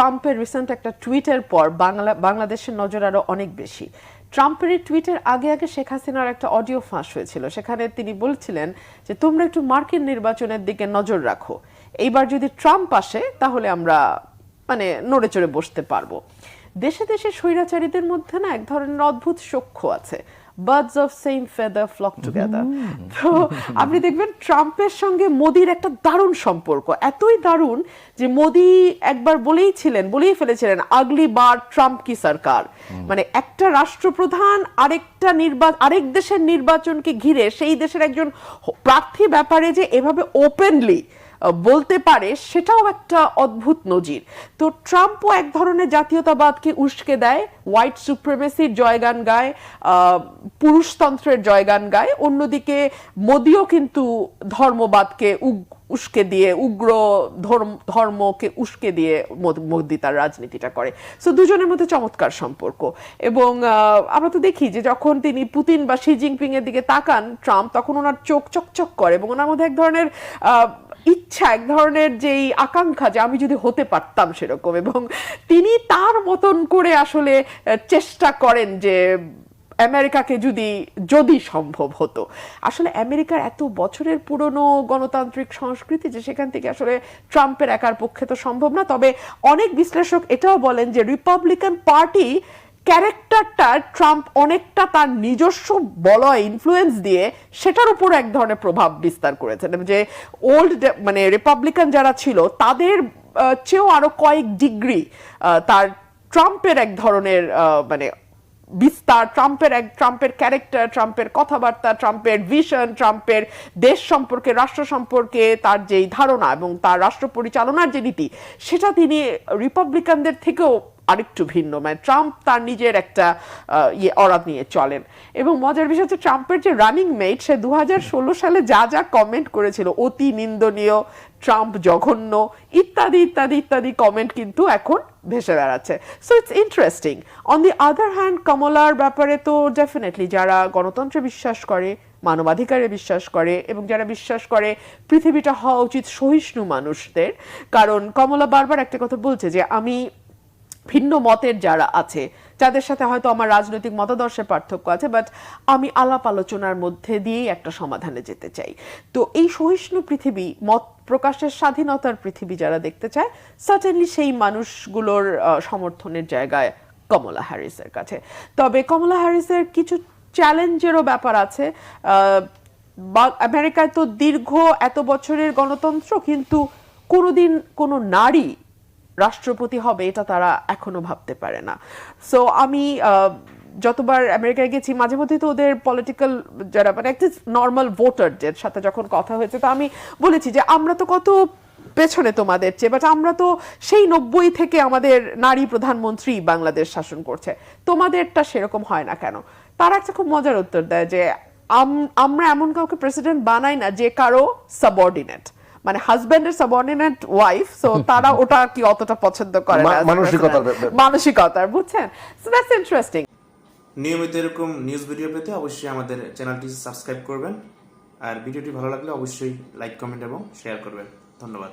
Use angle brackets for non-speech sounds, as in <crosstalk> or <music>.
ট্রাম্পের রিসেন্ট একটা টুইটের পর বাংলা বাংলাদেশের নজর আরও অনেক বেশি। ট্রাম্পের টুইটের আগে আগে শেখ হাসিনার একটা অডিও ফাঁস হয়েছিল। সেখানে তিনি বলছিলেন যে, তোমরা একটু মার্কিন নির্বাচনের দিকে নজর রাখো। এইবার যদি ট্রাম্প আসে, তাহলে আমরা মানে নড়ে চড়ে বসতে পারব। দেশে দেশে স্বৈরাচারীদের মধ্যে না এক ধরনের অদ্ভুত সখ্য আছে। Birds of same feather flock together তো আপনি দেখবেন ট্রাম্পের সঙ্গে মোদির একটা দারুণ সম্পর্ক। এতই দারুণ যে মোদি একবার বলেই ছিলেন বলেই ফেলেছিলেন আগলি বার ট্রাম্প কি সরকার? মানে একটা রাষ্ট্রপ্রধান আরেকটা নির্বাচন আরেক দেশের নির্বাচনকে ঘিরে সেই দেশের একজন প্রার্থী ব্যাপারে যে এভাবে ওপেনলি বলতে পারে, সেটাও একটা অদ্ভুত নজির। তো ট্রাম্পও এক ধরনের জাতীয়তাবাদকে উস্কে দেয় হোয়াইট সুপ্রিমেসির জয়গান গায় পুরুষতন্ত্রের জয়গান গায়। অন্যদিকে মোদিও কিন্তু ধর্মবাদকে উস্কে দিয়ে, উগ্র ধর্ম, ধর্মকে উস্কে দিয়ে মোদ- তার রাজনীতিটা করে। সো দুজনের মধ্যে চমৎকার সম্পর্ক। এবং আমরা তো দেখি যে যখন তিনি পুতিন বা শি জিনপিং এর দিকে তাকান, ট্রাম্প তখন ওনার চোখ চকচক করে এবং ওনার মধ্যে এক ধরনের ইচ্ছা, এক ধরনের যেই আকাঙ্ক্ষা যে আমি যদি হতে পারতাম সেরকম। এবং তিনি তার মতন করে আসলে চেষ্টা করেন যে আমেরিকাকে যদি যদি সম্ভব হতো। আসলে আমেরিকার এত বছরের পুরনো গণতান্ত্রিক সংস্কৃতি যে সেখান থেকে আসলে ট্রাম্পের একার পক্ষে তো সম্ভব না। তবে অনেক বিশ্লেষক এটাও বলেন যে রিপাবলিকান পার্টি ক্যারেক্টারটা ট্রাম্প অনেকটা তার নিজস্ব বলয় ইনফ্লুয়েন্স দিয়ে সেটার উপর এক ধরনের প্রভাব বিস্তার করেছেন। যে ওল্ড মানে রিপাবলিকান যারা ছিল, তাদের চেয়েও আরও কয়েক ডিগ্রি তার ট্রাম্পের এক ধরনের মানে বিস্তার, ট্রাম্পের এক, ট্রাম্পের ক্যারেক্টার ট্রাম্পের কথাবার্তা, ট্রাম্পের ভিশন ট্রাম্পের দেশ সম্পর্কে, রাষ্ট্র সম্পর্কে তার যেই ধারণা এবং তার রাষ্ট্র পরিচালনার যে নীতি, সেটা তিনি রিপাবলিকানদের থেকেও আরেকটু ভিন্ন। মানে ট্রাম্প তার নিজের একটা ইয়ে অরাদ নিয়ে চলেন। এবং মজার বিষয় হচ্ছে ট্রাম্পের যে রানিং মেট সে দু হাজার ষোলো সালে যা যা কমেন্ট করেছিল, অতি নিন্দনীয়, ট্রাম্প জঘন্য, ইত্যাদি ইত্যাদি ইত্যাদি কমেন্ট কিন্তু এখন ভেসে বেড়াচ্ছে। So it's interesting on the other hand কমলার ব্যাপারে তো ডেফিনেটলি যারা গণতন্ত্রে বিশ্বাস করে, মানবাধিকারে বিশ্বাস করে, এবং যারা বিশ্বাস করে পৃথিবীটা হওয়া উচিত সহিষ্ণু মানুষদের, কারণ কমলা বারবার একটা কথা বলছে যে, আমি ভিন্ন মতের যারা আছে, যাদের সাথে হয়তো আমার রাজনৈতিক মতাদর্শের পার্থক্য আছে বাট আমি আলাপ আলোচনার মধ্যে দিয়েই একটা সমাধানে যেতে চাই। তো এই সহিষ্ণু পৃথিবী, মত প্রকাশের স্বাধীনতার পৃথিবী যারা দেখতে চায় সার্টেনলি সেই মানুষগুলোর সমর্থনের জায়গায় কমলা হ্যারিসের কাছে। তবে কমলা হ্যারিসের কিছু চ্যালেঞ্জেরও ব্যাপার আছে। আমেরিকায় তো দীর্ঘ এত বছরের গণতন্ত্র, কিন্তু কোনোদিন কোনো নারী রাষ্ট্রপতি হবে, এটা তারা এখনও ভাবতে পারে না। সো আমি যতবার আমেরিকায় গেছি, মাঝে মধ্যে তো ওদের পলিটিক্যাল যারা মানে একটা নর্মাল ভোটারদের সাথে যখন কথা হয়েছে, তো আমি বলেছি যে আমরা তো কত পেছনে তোমাদের চেয়ে বাট আমরা তো সেই নব্বই থেকে আমাদের নারী প্রধানমন্ত্রী বাংলাদেশ শাসন করছে। তোমাদেরটা সেরকম হয় না কেন? তারা একটা খুব মজার উত্তর দেয় যে, আম- আমরা এমন কাউকে প্রেসিডেন্ট বানাই না যে কারও সাবঅর্ডিনেট মানে হাজবেন্ডের সাবঅর্ডিনেট ওয়াইফ সো তারা <laughs> ওটা কি অতটা পছন্দ করে না? মানসিকতার মানসিকতার বুঝছেন? সো দ্যাটস ইন্টারেস্টিং নিয়মিত এরকম নিউজ ভিডিও পেতে অবশ্যই আমাদের চ্যানেলটি সাবস্ক্রাইব করবেন। আর ভিডিওটি ভালো লাগলে অবশ্যই লাইক কমেন্ট এবং শেয়ার করবেন। ধন্যবাদ।